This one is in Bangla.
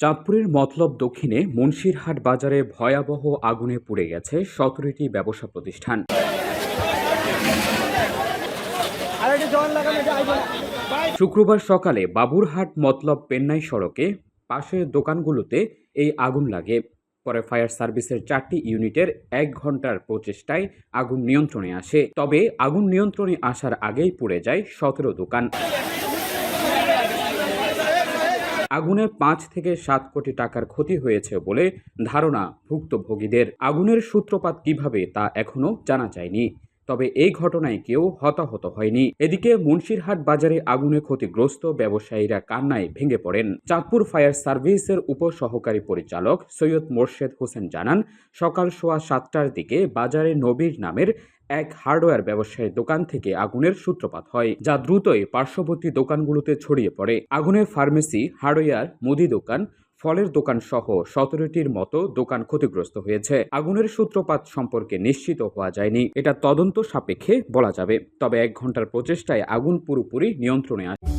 চাঁদপুরের মতলব দক্ষিণে মুন্সিরহাট বাজারে ভয়াবহ আগুনে পুড়ে গেছে সতেরোটি ব্যবসা প্রতিষ্ঠান। শুক্রবার সকালে বাবুরহাট মতলব পেন্নাই সড়কে পাশের দোকানগুলোতে এই আগুন লাগে। পরে ফায়ার সার্ভিসের চারটি ইউনিটের এক ঘণ্টার প্রচেষ্টায় আগুন নিয়ন্ত্রণে আসে। তবে আগুন নিয়ন্ত্রণে আসার আগেই পুড়ে যায় সতেরো দোকান। আগুনে পাঁচ থেকে সাত কোটি টাকার ক্ষতি হয়েছে বলে ধারণা ভুক্তভোগীদের। আগুনের সূত্রপাত কীভাবে তা এখনও জানা যায়নি। তবে এই ঘটনায় কেউ হতাহত হয়নি। এদিকে মুন্সিরহাট বাজারে আগুনে ক্ষতিগ্রস্ত ব্যবসায়ীরা কান্নায় ভেঙে পড়েন। চাঁদপুর ফায়ার সার্ভিসের উপসহকারী পরিচালক সৈয়দ মোর্শেদ হোসেন জানান, সকাল সোয়া সাতটার দিকে বাজারে নবীর নামের এক হার্ডওয়্যার ব্যবসায়ীর দোকান থেকে আগুনের সূত্রপাত হয়, যা দ্রুতই পার্শ্ববর্তী দোকানগুলোতে ছড়িয়ে পড়ে। আগুনে ফার্মেসি, হার্ডওয়্যার, মুদি দোকান ফলের দোকান সহ সতেরোটির মতো দোকান ক্ষতিগ্রস্ত হয়েছে। আগুনের সূত্রপাত সম্পর্কে নিশ্চিত হওয়া যায়নি। এটা তদন্ত সাপেক্ষে বলা যাবে। তবে এক ঘণ্টার প্রচেষ্টায় আগুন পুরোপুরি নিয়ন্ত্রণে আসে